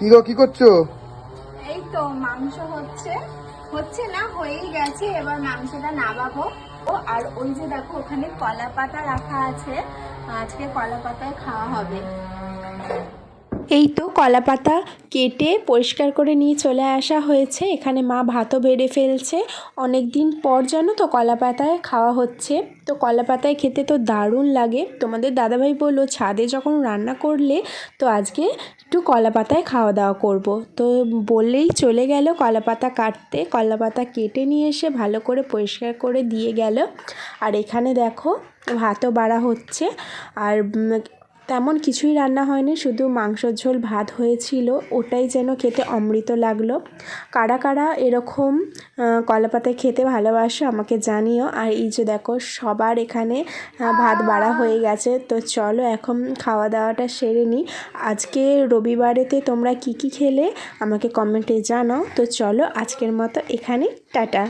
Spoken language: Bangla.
কি কি করছ? এই তো, মাংস হচ্ছে। হচ্ছে না, হয়েই গেছে, এবার মাংসটা নামাবো। ও, আর ওই যে দেখো, ওখানে কলা পাতা রাখা আছে। আজকে কলা পাতায় খাওয়া হবে। এই তো কলা পাতা কেটে পরিষ্কার করে নিয়ে চলে আসা হয়েছে। এখানে মা ভাতও বেড়ে ফেলছে। অনেক দিন পর জানো তো কলা পাতায় খাওয়া হচ্ছে। তো কলা পাতায় খেতে তো দারুণ লাগে। তোমাদের দাদাভাই বলল, ছাদে যখন রান্না করলে তো আজকে একটু কলা পাতায় খাওয়া দাওয়া করব। তো বললেই চলে গেল কলা পাতা কাটতে। কলা পাতা কেটে নিয়ে এসে ভালো করে পরিষ্কার করে দিয়ে গেল। আর এখানে দেখো ভাতও বাড়া হচ্ছে। আর তেমন কিছুই রান্না হয়নি শুধু মাংসর ঝোল ভাত হয়েছিল ওটাই যেন খেতে অমৃত লাগল। কারা কারা এরকম আহ, কলাপাতায় খেতে ভালোবাসো আমাকে জানিও। আর এই যে দেখো সবার এখানে ভাত বাড়া হয়ে গেছে। তো চলো এখন খাওয়া দাওয়াটা সেরে নিই আজকে রবিবারেতে তোমরা কি কি খেলে আমাকে কমেন্টে জানাও। তো চলো আজকের মতো এখানে টাটা।